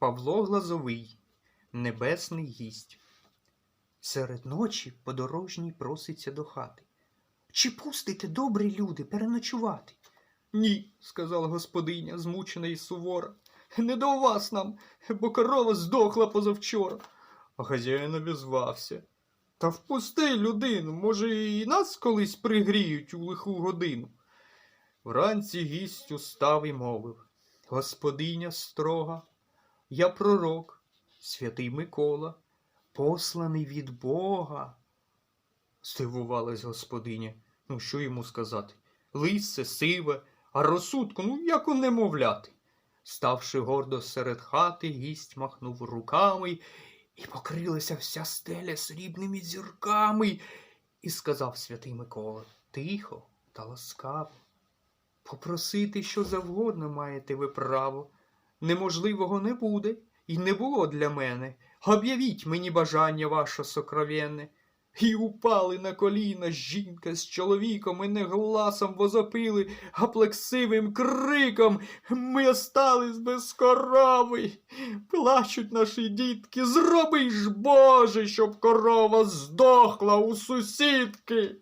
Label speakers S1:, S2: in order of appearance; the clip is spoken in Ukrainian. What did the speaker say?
S1: Павло Глазовий, небесний гість. Серед ночі подорожній проситься до хати. Чи пустите, добрі люди, переночувати? Ні, сказала господиня, змучена і сувора. Не до вас нам, бо корова здохла позавчора. А хазяїн обізвався. Та впусти людину, може, і нас колись пригріють у лиху годину. Вранці гість устав і мовив Господиня строга, я пророк, святий Микола, посланий від Бога. Здивувалась господиня. Ну, що йому сказати? Лисце, сиве, а розсудку, ну як у немовляти. Ставши гордо серед хати, гість махнув руками, і покрилася вся стеля срібними зірками, і сказав святий Микола тихо та ласкаво. Попросити що завгодно маєте ви право. Неможливого не буде, і не було для мене. Об'явіть мені бажання ваше сокровенне. І упали на коліна жінка з чоловіком, і не гласом возопили, а плексивим криком. Ми остались без корови. Плачуть наші дітки, зроби ж, Боже, щоб корова здохла у сусідки.